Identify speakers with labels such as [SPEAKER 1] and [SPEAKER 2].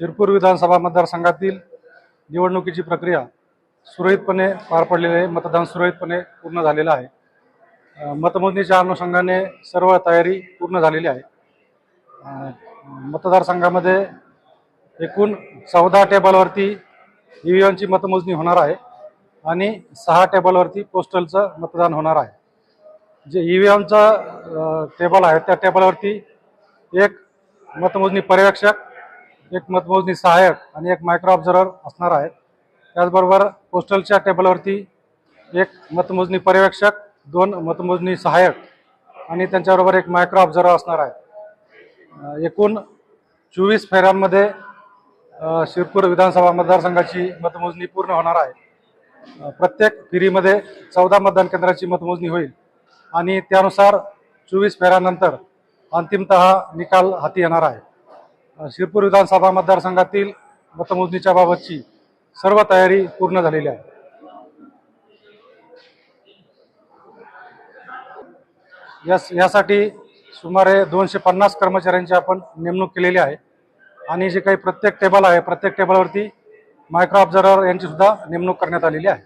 [SPEAKER 1] शिरपूर विधानसभा मतदारसंघातील निवडणुकीची प्रक्रिया सुरळीतपणे पार पडलेली आहे. मतदान सुरळीतपणे पूर्ण झालेलं आहे. मतमोजणीच्या अनुषंगाने सर्व तयारी पूर्ण झालेली आहे. मतदारसंघामध्ये एकूण चौदा टेबलवरती ई व्ही एमची मतमोजणी होणार आहे आणि सहा टेबलवरती पोस्टलचं मतदान होणार आहे. जे ई व्ही एमचं टेबल आहे त्या टेबलवरती एक मतमोजणी पर्यवेक्षक एक मतमोजणी सहाय्यक आणि एक मायक्रो ऑब्झर्वर असणार आहे त्याचबरोबर पोस्टलच्या टेबलवरती एक मतमोजणी पर्यवेक्षक दोन मतमोजणी सहाय्यक आणि त्यांच्याबरोबर एक मायक्रो ऑब्झर्वर असणार आहे एकूण चोवीस फेऱ्यांमध्ये शिरपूर विधानसभा मतदारसंघाची मतमोजणी पूर्ण होणार आहे. प्रत्येक फेरीमध्ये चौदा मतदान केंद्राची मतमोजणी होईल आणि त्यानुसार चोवीस फेऱ्यानंतर अंतिमत निकाल हाती येणार आहे. शिरपूर विधानसभा मतदारसंघातील मतमोजणीच्या बाबतची सर्व तयारी पूर्ण झालेली आहे. यास यासाठी सुमारे दोनशे पन्नास कर्मचाऱ्यांची आपण नेमणूक केलेली आहे. आणि जे काही प्रत्येक टेबल आहे प्रत्येक टेबलवरती मायक्रो ऑब्झर्वर यांची सुद्धा नेमणूक करण्यात आलेली आहे.